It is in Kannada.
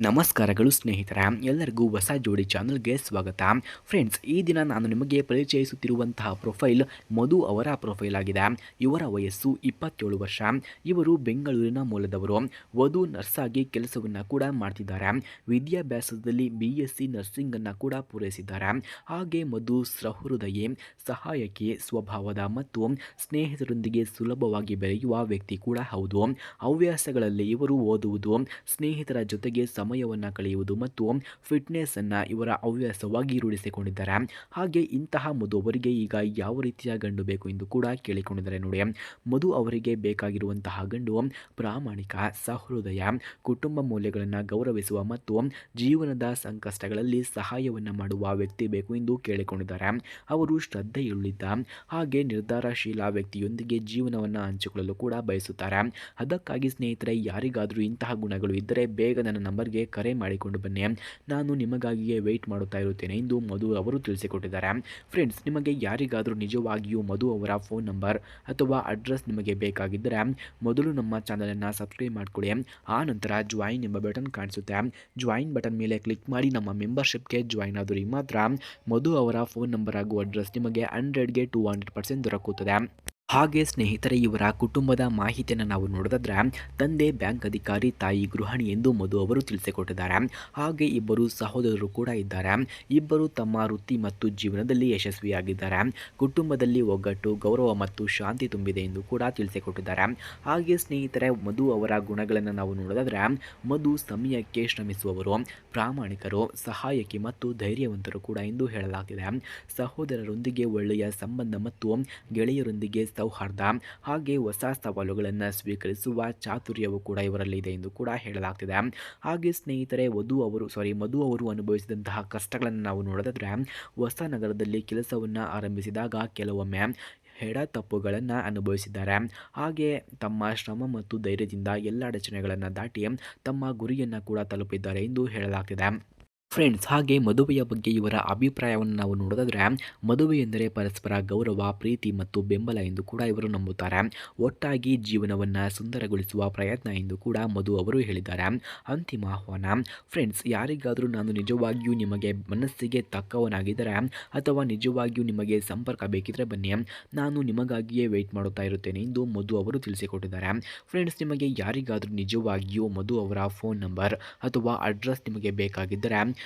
ನಮಸ್ಕಾರಗಳು ಸ್ನೇಹಿತರ, ಎಲ್ಲರಿಗೂ ಹೊಸ ಜೋಡಿ ಚಾನಲ್ಗೆ ಸ್ವಾಗತ. ಫ್ರೆಂಡ್ಸ್, ಈ ದಿನ ನಾನು ನಿಮಗೆ ಪರಿಚಯಿಸುತ್ತಿರುವಂತಹ ಪ್ರೊಫೈಲ್ ಮಧು ಅವರ ಪ್ರೊಫೈಲ್ ಆಗಿದೆ. ಇವರ ವಯಸ್ಸು ಇಪ್ಪತ್ತೇಳು ವರ್ಷ. ಇವರು ಬೆಂಗಳೂರಿನ ಮೂಲದವರು. ವಧು ನರ್ಸ್ ಆಗಿ ಕೆಲಸವನ್ನು ಕೂಡ ಮಾಡ್ತಿದ್ದಾರೆ. ವಿದ್ಯಾಭ್ಯಾಸದಲ್ಲಿ ಬಿ ಎಸ್ ಸಿ ನರ್ಸಿಂಗನ್ನು ಕೂಡ ಪೂರೈಸಿದ್ದಾರೆ. ಹಾಗೆ ಮಧು ಸಹೃದಯ, ಸಹಾಯಕಿ ಸ್ವಭಾವದ ಮತ್ತು ಸ್ನೇಹಿತರೊಂದಿಗೆ ಸುಲಭವಾಗಿ ಬೆರೆಯುವ ವ್ಯಕ್ತಿ ಕೂಡ ಹೌದು. ಹವ್ಯಾಸಗಳಲ್ಲಿ ಇವರು ಓದುವುದು ಸ್ನೇಹಿತರ ಜೊತೆಗೆ ಸಮಯವನ್ನು ಕಳೆಯುವುದು ಮತ್ತು ಫಿಟ್ನೆಸ್ಸನ್ನು ಇವರ ಹವ್ಯಾಸವಾಗಿ ರೂಢಿಸಿಕೊಂಡಿದ್ದಾರೆ. ಹಾಗೆ ಇಂತಹ ಮಧು ಅವರಿಗೆ ಈಗ ಯಾವ ರೀತಿಯ ಗಂಡು ಬೇಕು ಎಂದು ಕೂಡ ಕೇಳಿಕೊಂಡಿದ್ದಾರೆ ನೋಡಿ. ಮಧು ಅವರಿಗೆ ಬೇಕಾಗಿರುವಂತಹ ಗಂಡು ಪ್ರಾಮಾಣಿಕ, ಸಹೃದಯ, ಕುಟುಂಬ ಮೌಲ್ಯಗಳನ್ನು ಗೌರವಿಸುವ ಮತ್ತು ಜೀವನದ ಸಂಕಷ್ಟಗಳಲ್ಲಿ ಸಹಾಯವನ್ನು ಮಾಡುವ ವ್ಯಕ್ತಿ ಬೇಕು ಎಂದು ಕೇಳಿಕೊಂಡಿದ್ದಾರೆ. ಅವರು ಶ್ರದ್ಧೆಯುಳ್ಳಿದ್ದ ಹಾಗೆ ನಿರ್ಧಾರಶೀಲ ವ್ಯಕ್ತಿಯೊಂದಿಗೆ ಜೀವನವನ್ನು ಹಂಚಿಕೊಳ್ಳಲು ಕೂಡ ಬಯಸುತ್ತಾರೆ. ಅದಕ್ಕಾಗಿ ಸ್ನೇಹಿತರೆ, ಯಾರಿಗಾದರೂ ಇಂತಹ ಗುಣಗಳು ಇದ್ದರೆ ಬೇಗ ನನ್ನ ನಂಬರ್ಗೆ ಕರೆ ಮಾಡಿಕೊಂಡು ಬನ್ನಿ. ನಾನು ನಿಮಗಾಗಿಯೇ ವೆಯ್ಟ್ ಮಾಡುತ್ತಾ ಇರುತ್ತೇನೆ ಎಂದು ಮಧು ಅವರು ತಿಳಿಸಿಕೊಟ್ಟಿದ್ದಾರೆ. ಫ್ರೆಂಡ್ಸ್ ನಿಮಗೆ ಯಾರಿಗಾದರೂ ನಿಜವಾಗಿಯೂ ಮಧು ಅವರ ಫೋನ್ ನಂಬರ್ ಅಥವಾ ಅಡ್ರೆಸ್ ನಿಮಗೆ ಬೇಕಾಗಿದ್ದರೆ ಮೊದಲು ನಮ್ಮ ಚಾನಲನ್ನು ಸಬ್ಸ್ಕ್ರೈಬ್ ಮಾಡಿಕೊಳ್ಳಿ. ಆ ನಂತರ ಜಾಯಿನ್ ಎಂಬ ಬಟನ್ ಕಾಣಿಸುತ್ತೆ. ಜಾಯಿನ್ ಬಟನ್ ಮೇಲೆ ಕ್ಲಿಕ್ ಮಾಡಿ ನಮ್ಮ ಮೆಂಬರ್ಶಿಪ್ಗೆ ಜಾಯಿನ್ ಆದರೆ. ಮಾತ್ರ ಮಧು ಅವರ ಫೋನ್ ನಂಬರ್ ಹಾಗೂ ಅಡ್ರೆಸ್ ನಿಮಗೆ ಹಂಡ್ರೆಡ್ಗೆ ಟೂ ಹಂಡ್ರೆಡ್ ಪರ್ಸೆಂಟ್ ದೊರಕುತ್ತದೆ. ಹಾಗೆ ಸ್ನೇಹಿತರೆ, ಇವರ ಕುಟುಂಬದ ಮಾಹಿತಿಯನ್ನು ನಾವು ನೋಡೋದಾದ್ರೆ ತಂದೆ, ಬ್ಯಾಂಕ್ ಅಧಿಕಾರಿ, ತಾಯಿ, ಗೃಹಿಣಿ ಎಂದು ಮಧು ಅವರು ತಿಳಿಸಿಕೊಟ್ಟಿದ್ದಾರೆ. ಹಾಗೆ ಇಬ್ಬರು ಸಹೋದರರು ಕೂಡ ಇದ್ದಾರೆ. ಇಬ್ಬರು ತಮ್ಮ ವೃತ್ತಿ ಮತ್ತು ಜೀವನದಲ್ಲಿ ಯಶಸ್ವಿಯಾಗಿದ್ದಾರೆ. ಕುಟುಂಬದಲ್ಲಿ ಒಗ್ಗಟ್ಟು, ಗೌರವ ಮತ್ತು ಶಾಂತಿ ತುಂಬಿದೆ ಎಂದು ಕೂಡ ತಿಳಿಸಿಕೊಟ್ಟಿದ್ದಾರೆ. ಹಾಗೆ ಸ್ನೇಹಿತರೆ, ಮಧು ಅವರ ಗುಣಗಳನ್ನು ನಾವು ನೋಡೋದಾದ್ರೆ ಮಧು ಸಮಯಕ್ಕೆ ಶ್ರಮಿಸುವವರು, ಪ್ರಾಮಾಣಿಕರು, ಸಹಾಯಕಿ ಮತ್ತು ಧೈರ್ಯವಂತರು ಕೂಡ ಎಂದು ಹೇಳಲಾಗಿದೆ. ಸಹೋದರರೊಂದಿಗೆ ಒಳ್ಳೆಯ ಸಂಬಂಧ ಮತ್ತು ಗೆಳೆಯರೊಂದಿಗೆ ಸೌಹಾರ್ದ. ಹಾಗೆ ಹೊಸ ಸವಾಲುಗಳನ್ನು ಸ್ವೀಕರಿಸುವ ಚಾತುರ್ಯವು ಕೂಡ ಇವರಲ್ಲಿ ಇದೆ ಎಂದು ಕೂಡ ಹೇಳಲಾಗ್ತಿದೆ. ಹಾಗೆ ಸ್ನೇಹಿತರೆ, ವಧು ಅವರು ಸಾರಿ ಮಧು ಅವರು ಅನುಭವಿಸಿದಂತಹ ಕಷ್ಟಗಳನ್ನು ನಾವು ನೋಡೋದಾದ್ರೆ, ಹೊಸ ನಗರದಲ್ಲಿ ಕೆಲಸವನ್ನು ಆರಂಭಿಸಿದಾಗ ಕೆಲವೊಮ್ಮೆ ಹೆಡ ತಪ್ಪುಗಳನ್ನು ಅನುಭವಿಸಿದ್ದಾರೆ. ಹಾಗೆ ತಮ್ಮ ಶ್ರಮ ಮತ್ತು ಧೈರ್ಯದಿಂದ ಎಲ್ಲ ಅಡಚಣೆಗಳನ್ನು ದಾಟಿ ತಮ್ಮ ಗುರಿಯನ್ನು ಕೂಡ ತಲುಪಿದ್ದಾರೆ ಎಂದು ಹೇಳಲಾಗ್ತಿದೆ. ಫ್ರೆಂಡ್ಸ್ ಹಾಗೆ ಮದುವೆಯ ಬಗ್ಗೆ ಇವರ ಅಭಿಪ್ರಾಯವನ್ನು ನಾವು ನೋಡೋದಾದ್ರೆ, ಮದುವೆ ಎಂದರೆ ಪರಸ್ಪರ ಗೌರವ, ಪ್ರೀತಿ ಮತ್ತು ಬೆಂಬಲ ಎಂದು ಕೂಡ ಇವರು ನಂಬುತ್ತಾರೆ. ಒಟ್ಟಾಗಿ ಜೀವನವನ್ನು ಸುಂದರಗೊಳಿಸುವ ಪ್ರಯತ್ನ ಎಂದು ಕೂಡ ಮಧು ಅವರು ಹೇಳಿದ್ದಾರೆ. ಅಂತಿಮ ಆಹ್ವಾನ ಫ್ರೆಂಡ್ಸ್ ಯಾರಿಗಾದರೂ ನಾನು ನಿಜವಾಗಿಯೂ ನಿಮಗೆ ಮನಸ್ಸಿಗೆ ತಕ್ಕವನಾಗಿದ್ದರೆ ಅಥವಾ ನಿಜವಾಗಿಯೂ ನಿಮಗೆ ಸಂಪರ್ಕ ಬೇಕಿದ್ರೆ ಬನ್ನಿ. ನಾನು ನಿಮಗಾಗಿಯೇ ವೆಯ್ಟ್ ಮಾಡುತ್ತಾ ಇರುತ್ತೇನೆ ಎಂದು ಮಧು ಅವರು ತಿಳಿಸಿಕೊಟ್ಟಿದ್ದಾರೆ. ಫ್ರೆಂಡ್ಸ್ ನಿಮಗೆ ಯಾರಿಗಾದರೂ ನಿಜವಾಗಿಯೂ ಮಧು ಅವರ ಫೋನ್ ನಂಬರ್ ಅಥವಾ ಅಡ್ರೆಸ್ ನಿಮಗೆ ಬೇಕಾಗಿದ್ದರೆ